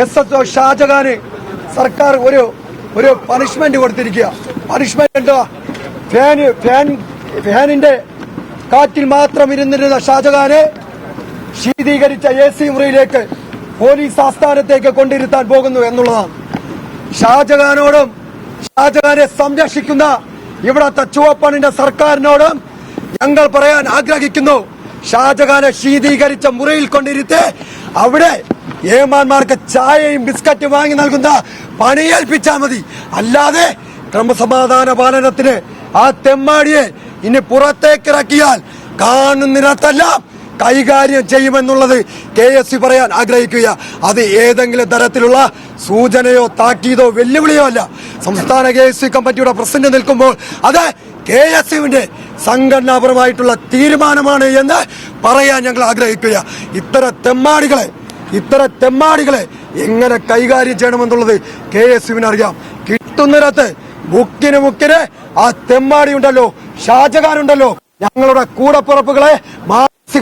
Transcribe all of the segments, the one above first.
S S O ഷാജഹാന് സർക്കാർ ഒരു ഒരു പണിഷ്മെന്റ് കൊടുത്തിരിക്കുക. പണിഷ്മെന്റ് എന്താ? ഫാന് ഫാൻ ഫാനിന്റെ കാറ്റിൽ മാത്രം ഇരുന്നിരുന്ന ഷാജഹാനെ ശീതീകരിച്ച എ സി മുറിയിലേക്ക് പോലീസ് ആസ്ഥാനത്തേക്ക് കൊണ്ടിരുത്താൻ പോകുന്നു എന്നുള്ളതാണ്. ഷാജഹാനോടും ഷാജഹാനെ സംരക്ഷിക്കുന്ന ഇവിടത്തെ ചുവപ്പണിന്റെ സർക്കാരിനോടും ഞങ്ങൾ പറയാൻ ആഗ്രഹിക്കുന്നു. ഷാജഹാനെ ശീതീകരിച്ച മുറിയിൽ കൊണ്ടിരുത്തി അവിടെ ഏമാന്മാർക്ക് ചായയും ബിസ്ക്കറ്റും വാങ്ങി നൽകുന്ന പണിയേൽപ്പിച്ചാൽ മതി. അല്ലാതെ ക്രമസമാധാന പാലനത്തിന് ആ തെമ്മാടിയെ ഇനി പുറത്തേക്കിറക്കിയാൽ കാണുന്നിടത്തെല്ലാം കൈകാര്യം ചെയ്യുമെന്നുള്ളത് കെ എസ് സി പറയാൻ ആഗ്രഹിക്കുക അത് ഏതെങ്കിലും തരത്തിലുള്ള സൂചനയോ താക്കീതോ വെല്ലുവിളിയോ അല്ല. സംസ്ഥാന കെ എസ് സി കമ്മിറ്റിയുടെ പ്രസിഡന്റ് നിൽക്കുമ്പോൾ അത് കെ എസ് യുവിന്റെ സംഘടനാപരമായിട്ടുള്ള തീരുമാനമാണ് എന്ന് പറയാൻ ഞങ്ങൾ ആഗ്രഹിക്കുക ഇത്തരം തെമ്മാടികളെ ഇത്തരം തെമ്മാടികളെ എങ്ങനെ കൈകാര്യം ചെയ്യണമെന്നുള്ളത് കെ എസ് യുവിന് അറിയാം. കിട്ടുന്നിടത്ത് മുക്കിന് മുക്കിന് ആ തെമ്മാടി ഉണ്ടല്ലോ ഷാജഹാനുണ്ടല്ലോ. ഞങ്ങളുടെ കൂടപ്പുറപ്പുകളെ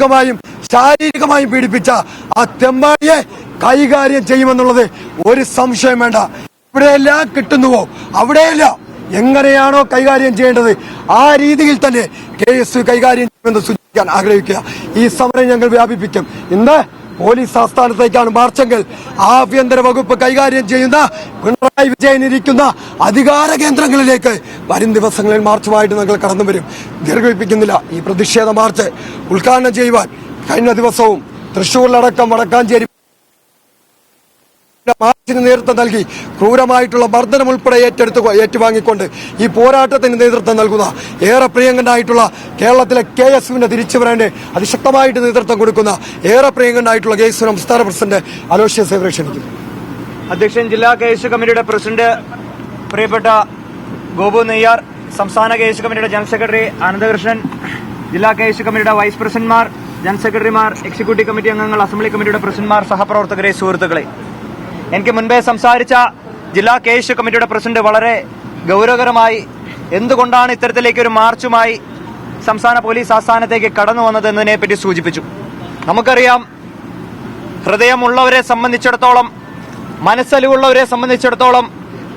മാനസികമായും ശാരീരികമായും പീഡിപ്പിച്ച ആ തെമ്മാടിയെ കൈകാര്യം ചെയ്യുമെന്നുള്ളത് ഒരു സംശയം വേണ്ട. ഇവിടെയെല്ലാം കിട്ടുന്നുവോ? അവിടെയെല്ലാം. എങ്ങനെയാണോ കൈകാര്യം ചെയ്യേണ്ടത്? ആ രീതിയിൽ തന്നെ കേസ് കൈകാര്യം ചെയ്യുമെന്ന് സൂചിപ്പിക്കാൻ ആഗ്രഹിക്കുക. ഈ സമരം ഞങ്ങൾ വ്യാപിപ്പിക്കും. ഇന്ന് പോലീസ് ആസ്ഥാനത്തേക്കാണ് മാർച്ചെങ്കിൽ ആഭ്യന്തര വകുപ്പ് കൈകാര്യം ചെയ്യുന്ന പിണറായി വിജയൻ ഇരിക്കുന്ന അധികാര കേന്ദ്രങ്ങളിലേക്ക് വരും ദിവസങ്ങളിൽ മാർച്ചുമായിട്ട് ഞങ്ങൾ കടന്നു വരും. ദീർഘിപ്പിക്കുന്നില്ല ഈ പ്രതിഷേധ മാർച്ച് ഉദ്ഘാടനം ചെയ്യുവാൻ കഴിഞ്ഞ ദിവസവും തൃശൂരിലടക്കം വടക്കാഞ്ചേരി നേതൃത്വം നൽകി. ക്രൂരമായിട്ടുള്ള മർദ്ദനം ഉൾപ്പെടെ ഏറ്റെടുത്ത് ഏറ്റുവാങ്ങിക്കൊണ്ട് ഈ പോരാട്ടത്തിന് നേതൃത്വം നൽകുന്ന ഏറെ പ്രിയങ്കണ്ടായിട്ടുള്ള കേരളത്തിലെ കെ എസ് യുവിന്റെ തിരിച്ചുവരേണ്ട അതിശക്തമായിട്ട് നേതൃത്വം കൊടുക്കുന്ന ഏറെ പ്രിയങ്കണ്ടായിട്ടുള്ള കെ എസ് യു സംസ്ഥാന പ്രസിഡന്റ് അലോഷ്യ സേവരെ ക്ഷണിക്കുന്നു. അധ്യക്ഷൻ ജില്ലാ കെ എസ് കമ്മിറ്റിയുടെ പ്രസിഡന്റ് പ്രിയപ്പെട്ട ഗോപു നെയ്യാർ സംസ്ഥാന കെ എസ് കമ്മിറ്റിയുടെ ജനറൽ സെക്രട്ടറി അനന്തകൃഷ്ണൻ ജില്ലാ കെ എസ് കമ്മിറ്റിയുടെ വൈസ് പ്രസിഡന്റ്മാർ ജനറൽ സെക്രട്ടറിമാർ എക്സിക്യൂട്ടീവ് കമ്മിറ്റി അംഗങ്ങൾ അസംബ്ലി കമ്മിറ്റിയുടെ പ്രസിഡന്റ്മാർ സഹപ്രവർത്തകരെ സുഹൃത്തുക്കളെ. എനിക്ക് മുൻപേ സംസാരിച്ച ജില്ലാ കെ എസ് കമ്മിറ്റിയുടെ പ്രസിഡന്റ് വളരെ ഗൗരവകരമായി എന്തുകൊണ്ടാണ് ഇത്തരത്തിലേക്ക് ഒരു മാർച്ചുമായി സംസ്ഥാന പോലീസ് ആസ്ഥാനത്തേക്ക് കടന്നു വന്നത് എന്നതിനെപ്പറ്റി സൂചിപ്പിച്ചു. നമുക്കറിയാം ഹൃദയമുള്ളവരെ സംബന്ധിച്ചിടത്തോളം മനസ്സലിവുള്ളവരെ സംബന്ധിച്ചിടത്തോളം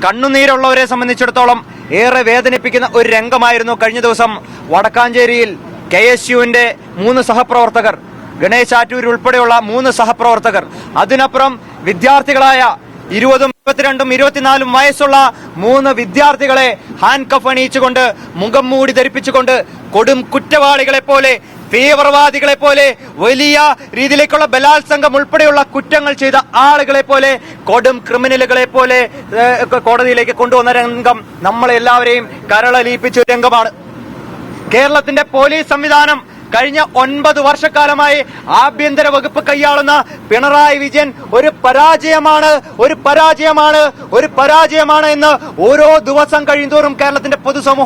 കണ്ണുനീരുള്ളവരെ സംബന്ധിച്ചിടത്തോളം ഏറെ വേദനിപ്പിക്കുന്ന ഒരു രംഗമായിരുന്നു കഴിഞ്ഞ ദിവസം വടക്കാഞ്ചേരിയിൽ കെ എസ് യുവിന്റെ മൂന്ന് സഹപ്രവർത്തകർ. ഗണേശ് ആറ്റൂർ ഉൾപ്പെടെയുള്ള മൂന്ന് സഹപ്രവർത്തകർ. അതിനപ്പുറം വിദ്യാർത്ഥികളായ ഇരുപതും ഇരുപത്തിരണ്ടും ഇരുപത്തിനാലും വയസ്സുള്ള മൂന്ന് വിദ്യാർത്ഥികളെ ഹാൻഡ് കഫ് അണിയിച്ചുകൊണ്ട് മുഖം മൂടി ധരിപ്പിച്ചുകൊണ്ട് കൊടും കുറ്റവാളികളെ പോലെ തീവ്രവാദികളെ പോലെ വലിയ രീതിയിലേക്കുള്ള ബലാത്സംഗം ഉൾപ്പെടെയുള്ള കുറ്റങ്ങൾ ചെയ്ത ആളുകളെ പോലെ കൊടും ക്രിമിനലുകളെ പോലെ കോടതിയിലേക്ക് കൊണ്ടുവന്ന രംഗം നമ്മളെല്ലാവരെയും കരളലിയിപ്പിച്ച രംഗമാണ്. കേരളത്തിന്റെ പോലീസ് സംവിധാനം കഴിഞ്ഞ ഒൻപത് വർഷക്കാലമായി ആഭ്യന്തര വകുപ്പ് കൈയാളുന്ന പിണറായി വിജയൻ ഒരു പരാജയമാണ് ഒരു പരാജയമാണ് ഒരു പരാജയമാണ് എന്ന് ഓരോ ദിവസം കഴിയുന്തോറും കേരളത്തിന്റെ പൊതുസമൂഹം